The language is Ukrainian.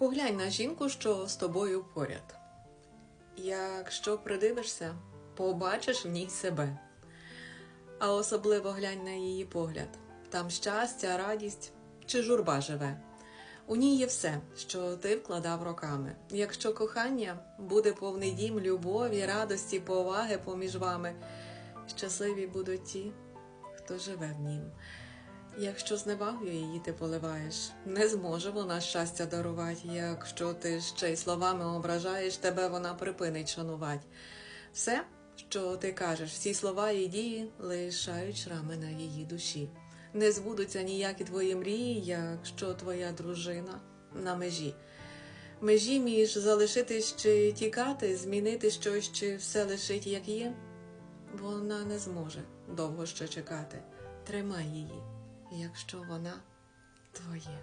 Поглянь на жінку, що з тобою поряд. Якщо придивишся, побачиш в ній себе. А особливо глянь на її погляд. Там щастя, радість чи журба живе. У ній є все, що ти вкладав роками. Якщо кохання буде повний дім любові, радості, поваги поміж вами, щасливі будуть ті, хто живе в нім. Якщо зневагою її ти поливаєш, не зможе вона щастя дарувати. Якщо ти ще й словами ображаєш, тебе вона припинить шанувати. Все, що ти кажеш, всі слова і дії лишають шрами на її душі. Не збудуться ніякі твої мрії, якщо твоя дружина на межі. Межі між залишитись чи тікати, змінити щось, чи все лишить як є, вона не зможе довго ще чекати. Тримай її, якщо вона твоє.